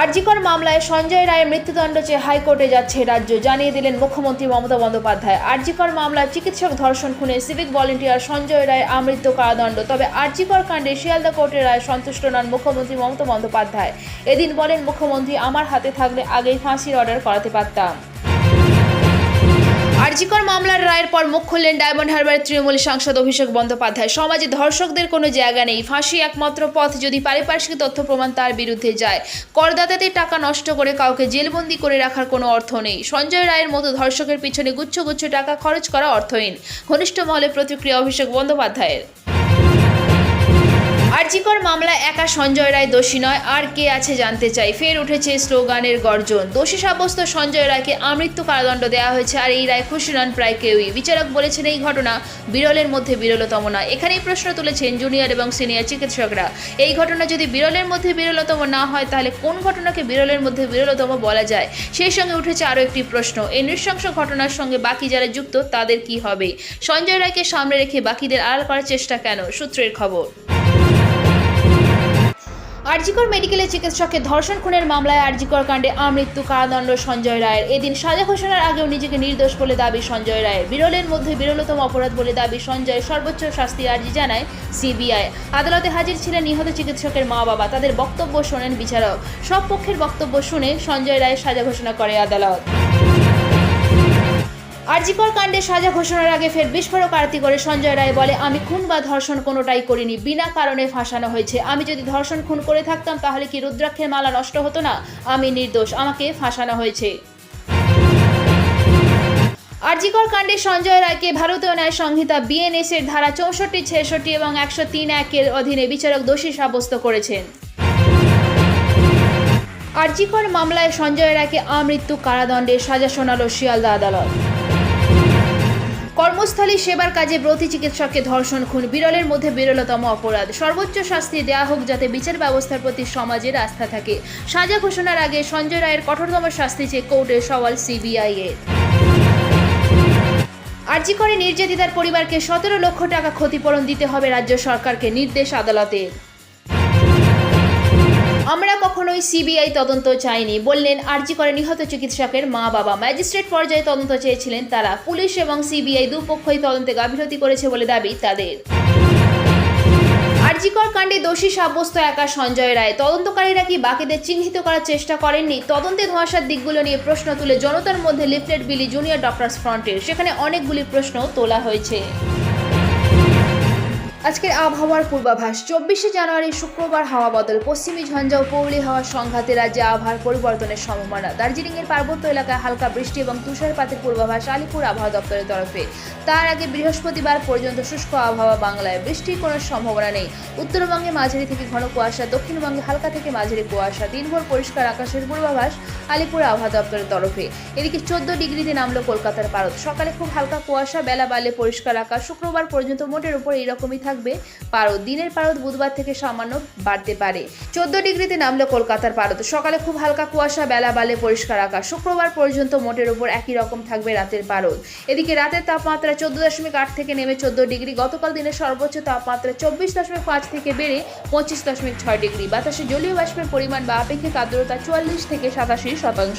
আরজিকর মামলায় সঞ্জয় রায়ের মৃত্যুদণ্ড চেয়ে হাইকোর্টে যাচ্ছে রাজ্য। জানিয়ে দিলেন মুখ্যমন্ত্রী মমতা বন্দ্যোপাধ্যায়। আরজিকর মামলায় চিকিৎসক ধর্ষণ খুনে সিভিক ভলেন্টিয়ার সঞ্জয় রায় আমৃত্য কারাদণ্ড। তবে আরজিকর কাণ্ডে শিয়ালদা কোর্টের রায় সন্তুষ্ট নন মুখ্যমন্ত্রী মমতা বন্দ্যোপাধ্যায়। এদিন বলেন, মুখ্যমন্ত্রী আমার হাতে থাকলে আগেই ফাঁসির অর্ডার করাতে পারতাম। আরজিকর মামলার রায়ের পর মুখ খুললেন ডায়মন্ড হারবারের তৃণমূল সাংসদ অভিষেক বন্দ্যোপাধ্যায়। সমাজে ধর্ষকদের কোনো জায়গা নেই। ফাঁসি একমাত্র পথ, যদি পারিপার্শ্বিক তথ্য প্রমাণ তার বিরুদ্ধে যায়। করদাতাদের টাকা নষ্ট করে কাউকে জেলবন্দি করে রাখার কোনো অর্থ নেই। সঞ্জয় রায়ের মতো ধর্ষকের পিছনে গুচ্ছ গুচ্ছ টাকা খরচ করা অর্থহীন। ঘনিষ্ঠ মহলে প্রতিক্রিয়া অভিষেক বন্দ্যোপাধ্যায়ের। আরজিকর মামলা একা সঞ্জয় রায় দোষী নয়। আর কে আছে জানতে চাই। ফের উঠেছে স্লোগানের গর্জন। দোষী সাব্যস্ত সঞ্জয় রায়কে আমৃত্যু কারাদণ্ড দেওয়া হয়েছে। আর এই রায় খুশি নন প্রায় কেউই। বিচারক বলেছেন এই ঘটনা বিরলের মধ্যে বিরলতম না এখানেই প্রশ্ন তুলেছেন জুনিয়র এবং সিনিয়র চিকিৎসকরা। এই ঘটনা যদি বিরলের মধ্যে বিরলতম না হয়, তাহলে কোন ঘটনাকে বিরলের মধ্যে বিরলতম বলা যায়? সেই সঙ্গে উঠেছে আরও একটি প্রশ্ন। এই নৃশংস ঘটনার সঙ্গে বাকি যারা যুক্ত, তাদের কি হবে? সঞ্জয় রায়কে সামনে রেখে বাকিদের আড়াল করার চেষ্টা কেন? সূত্রের খবর। আরজিকর মেডিকেলে চিকিৎসকের ধর্ষণ খুনের মামলায় আরজিকর কাণ্ডে আমৃত্যু কারাদণ্ড সঞ্জয় রায়ের। এদিন সাজা ঘোষণার আগেও নিজেকে নির্দোষ বলে দাবি সঞ্জয় রায়ের। বিরলের মধ্যে বিরলতম অপরাধ বলে দাবি সঞ্জয় সর্বোচ্চ শাস্তি আর্জি জানায় সিবিআই। আদালতে হাজির ছিলেন নিহত চিকিৎসকের মা বাবা তাদের বক্তব্য শোনেন বিচারক। সব পক্ষের বক্তব্য শুনে সঞ্জয় রায়ের সাজা ঘোষণা করে আদালত। আরজিকর কাণ্ডে সাজা ঘোষণার আগে ফের বিস্ফোরক আরতি করে সঞ্জয় রায় বলে, আমি খুন বা ধর্ষণ কোনোটাই করিনি। বিনা কারণে ফাঁসানো হয়েছে। আমি যদি ধর্ষণ খুন করে থাকতাম, তাহলে কি রুদ্রাক্ষের মালা নষ্ট হতো না? আমি নির্দোষ। আমাকে ফাঁসানো হয়েছে। আরজিকর কাণ্ডে সঞ্জয় রায়কে ভারতীয় ন্যায় সংহিতা বিএনএস এর ধারা চৌষট্টি, ছেষট্টি এবং একশো তিন একের অধীনে বিচারক দোষী সাব্যস্ত করেছেন। আরজিকর মামলায় সঞ্জয় রায়কে আমৃত্যু কারাদণ্ডের সাজা শোনালো শিয়ালদা আদালত। কর্মস্থলী সেবার কাজে ব্রতী চিকিৎসককে ধর্ষণ, খুন, বিরলের মধ্যে বিরলতম অপরাধ। সর্বোচ্চ শাস্তি দেয়া হোক যাতে বিচার ব্যবস্থার প্রতি সমাজের আস্থা থাকে। সাজা ঘোষণার আগে সঞ্জয় রায়ের কঠোরতম শাস্তি চেয়ে কোর্টের সওয়াল সিবিআই এর আর্জি করে নির্যাতিতার পরিবারকে সতেরো লক্ষ টাকা ক্ষতিপূরণ দিতে হবে রাজ্য সরকারকে নির্দেশ আদালতের। আমরা কখনোই সিবিআই তদন্ত চাইনি, বললেন আরজি করে নিহত চিকিৎসকের মা বাবা। ম্যাজিস্ট্রেট পর্যায়ে তদন্ত চেয়েছিলেন তারা। পুলিশ এবং সিবিআই দুপক্ষই তদন্তে গাফিলতি করেছে বলে দাবি তাদের। আরজিকর কাণ্ডে দোষী সাব্যস্ত একা সঞ্জয় রায়। তদন্তকারীরা কি বাকিদের চিহ্নিত করার চেষ্টা করেননি? তদন্তে ধোঁয়াশার দিকগুলো নিয়ে প্রশ্ন তুলে জনতার মধ্যে লিফলেট বিলি জুনিয়র ডক্টরস ফ্রন্টের। সেখানে অনেকগুলি প্রশ্ন তোলা হয়েছে। আজকের আবহাওয়ার পূর্বাভাস, চব্বিশে জানুয়ারি শুক্রবার হাওয়া বদল, পশ্চিমী ঝঞ্ঝা ও পৌলি হাওয়ার সংঘাতে রাজ্যে আবহাওয়ার পরিবর্তনের সম্ভাবনা। দার্জিলিংয়ের পার্বত্য এলাকায় হালকা বৃষ্টি এবং তুষারপাতের পূর্বাভাস আলিপুর আবহাওয়া দপ্তরের তরফে। তার আগে বৃহস্পতিবার পর্যন্ত শুষ্ক আবহাওয়া বাংলায়, বৃষ্টির কোনো সম্ভাবনা নেই। উত্তরবঙ্গে মাঝারি থেকে ঘন কুয়াশা, দক্ষিণবঙ্গে হালকা থেকে মাঝারি কুয়াশা, দিনভর পরিষ্কার আকাশের পূর্বাভাস আলিপুর আবহাওয়া দপ্তরের তরফে। এদিকে চোদ্দ ডিগ্রিতে নামলো কলকাতার পারদ। সকালে খুব হালকা কুয়াশা, বেলা বাড়লে পরিষ্কার আকাশ, শুক্রবার পর্যন্ত মোটের উপর এইরকমই থাকবে। পারদ, দিনের পারদ বুধবার থেকে সামান্য বাড়তে পারে। চোদ্দ ডিগ্রিতে নামলো কলকাতার পারদ। সকালে খুব হালকা কুয়াশা, বেলা বালে পরিষ্কার আকাশ। শুক্রবার পর্যন্ত মোটের উপর একই রকম থাকবে রাতের পারদ। এদিকে রাতের তাপমাত্রা চোদ্দ দশমিক আট থেকে নেমে চোদ্দ ডিগ্রি। গতকাল দিনের সর্বোচ্চ তাপমাত্রা চব্বিশ দশমিক পাঁচ থেকে বেড়ে পঁচিশ দশমিক ছয় ডিগ্রি। বাতাসে জলীয় বাষ্পের পরিমাণ বা আপেক্ষিক আর্দ্রতা চুয়াল্লিশ থেকে সাতাশি শতাংশ।